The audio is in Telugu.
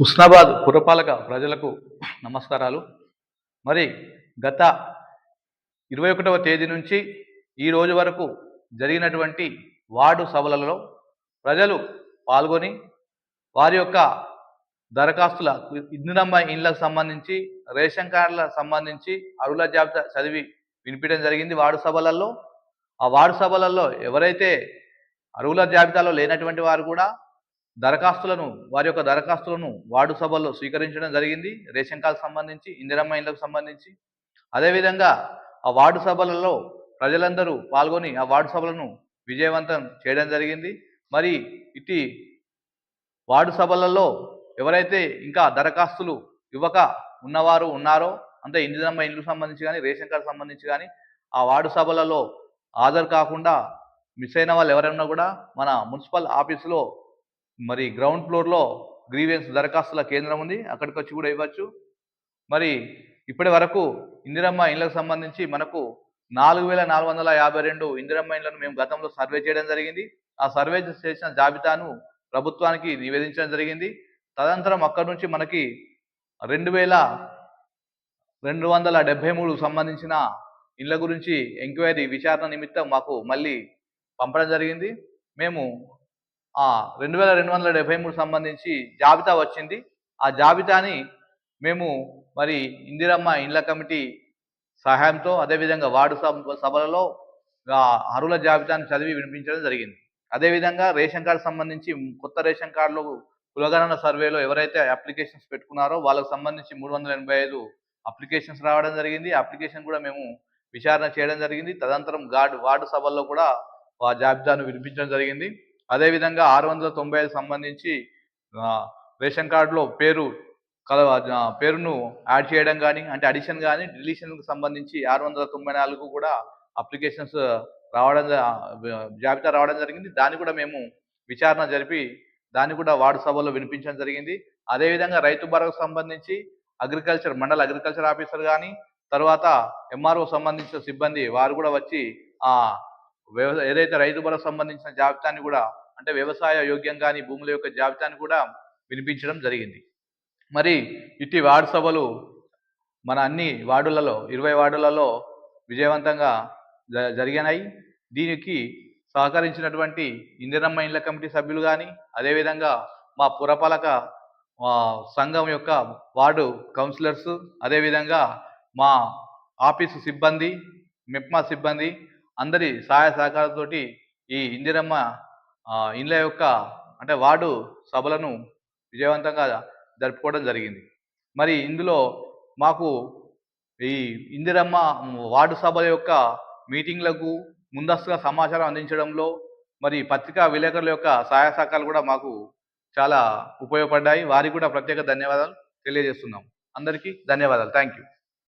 హుస్నాబాద్ పురపాలక ప్రజలకు నమస్కారాలు. మరి గత ఇరవై ఒకటవ తేదీ నుంచి ఈ రోజు వరకు జరిగినటువంటి వార్డు సభలలో ప్రజలు పాల్గొని వారి యొక్క దరఖాస్తుల ఇందిరమ్మ ఇండ్లకు సంబంధించి రేషన్ కార్డులకు సంబంధించి అరువుల జాబితా చదివి వినిపించడం జరిగింది వార్డు సభలలో. ఆ వార్డు సభలలో ఎవరైతే అరువుల జాబితాలో లేనటువంటి వారు కూడా దరఖాస్తులను వారి యొక్క దరఖాస్తులను వార్డు సభల్లో స్వీకరించడం జరిగింది. రేషన్ కార్డు సంబంధించి ఇందిరమ్మ ఇళ్ళకు సంబంధించి. అదేవిధంగా ఆ వార్డు సభలలో ప్రజలందరూ పాల్గొని ఆ వార్డు సభలను విజయవంతం చేయడం జరిగింది. మరి ఇటు వార్డు సభలలో ఎవరైతే ఇంకా దరఖాస్తులు ఇవ్వక ఉన్నవారు ఉన్నారో అంటే ఇందిరమ్మ ఇండ్లకు సంబంధించి కానీ రేషన్ కార్డు సంబంధించి కానీ ఆ వార్డు సభలలో హాజరు కాకుండా మిస్ అయిన వాళ్ళు ఎవరైనా కూడా మన మున్సిపల్ ఆఫీసులో మరి గ్రౌండ్ ఫ్లోర్లో గ్రీవెన్స్ దరఖాస్తుల కేంద్రం ఉంది అక్కడికి వచ్చి కూడా ఇవ్వచ్చు. మరి ఇప్పటి వరకు ఇందిరమ్మ ఇళ్ళకు సంబంధించి మనకు నాలుగు వేల నాలుగు వందల యాభై రెండు ఇందిరమ్మ ఇళ్ళను మేము గతంలో సర్వే చేయడం జరిగింది. ఆ సర్వే చేసిన జాబితాను ప్రభుత్వానికి నివేదించడం జరిగింది. తదనంతరం అక్కడి నుంచి మనకి రెండు వేల రెండు వందల డెబ్బై మూడు సంబంధించిన ఇళ్ళ గురించి ఎంక్వైరీ విచారణ నిమిత్తం మాకు మళ్ళీ పంపడం జరిగింది. మేము రెండు వేల రెండు వందల డెబ్బై మూడు సంబంధించి జాబితా వచ్చింది. ఆ జాబితాని మేము మరి ఇందిరమ్మ ఇండ్ల కమిటీ సహాయంతో అదేవిధంగా వార్డు సభ సభలలో అరువుల జాబితాను చదివి వినిపించడం జరిగింది. అదేవిధంగా రేషన్ కార్డు సంబంధించి కొత్త రేషన్ కార్డులో కులగణన సర్వేలో ఎవరైతే అప్లికేషన్స్ పెట్టుకున్నారో వాళ్ళకు సంబంధించి మూడు వందల ఎనభై ఐదు అప్లికేషన్స్ రావడం జరిగింది. అప్లికేషన్ కూడా మేము విచారణ చేయడం జరిగింది. తదనంతరం గార్డు వార్డు సభల్లో కూడా ఆ జాబితాను వినిపించడం జరిగింది. అదేవిధంగా ఆరు వందల తొంభై ఐదు సంబంధించి రేషన్ కార్డులో పేరు కల పేరును యాడ్ చేయడం కానీ అంటే అడిషన్ కానీ డిలీషన్కి సంబంధించి ఆరు వందల తొంభై నాలుగు కూడా అప్లికేషన్స్ రావడం జాబితా రావడం జరిగింది. దాన్ని కూడా మేము విచారణ జరిపి దాన్ని కూడా వార్డు సభలో వినిపించడం జరిగింది. అదేవిధంగా రైతు భరోసా సంబంధించి అగ్రికల్చర్ మండల అగ్రికల్చర్ ఆఫీసర్ కానీ తర్వాత ఎంఆర్ఓ సంబంధించిన సిబ్బంది వారు కూడా వచ్చి ఆ వ్యవసాయ ఏదైతే రైతు భరోసా సంబంధించిన జాబితాని కూడా అంటే వ్యవసాయ యోగ్యం కానీ భూముల యొక్క జాబితాని కూడా వినిపించడం జరిగింది. మరి ఇట్టి వార్డు సభలు మన అన్ని వార్డులలో ఇరవై వార్డులలో విజయవంతంగా జ- జరిగినాయి. దీనికి సహకరించినటువంటి ఇందిరమ్మ ఇండ్ల కమిటీ సభ్యులు కానీ అదేవిధంగా మా పురపాలక సంఘం యొక్క వార్డు కౌన్సిలర్స్ అదేవిధంగా మా ఆఫీసు సిబ్బంది మిప్మా సిబ్బంది అందరి సహాయ సహకారంతో ఈ ఇందిరమ్మ ఇండ్ల యొక్క అంటే వార్డు సభలను విజయవంతంగా జరుపుకోవడం జరిగింది. మరి ఇందులో మాకు ఈ ఇందిరమ్మ వార్డు సభల యొక్క మీటింగ్లకు ముందస్తుగా సమాచారం అందించడంలో మరి పత్రికా విలేకరుల యొక్క సహాయ సహకారాలు కూడా మాకు చాలా ఉపయోగపడ్డాయి. వారికి కూడా ప్రత్యేక ధన్యవాదాలు తెలియజేస్తున్నాం. అందరికీ ధన్యవాదాలు. Thank you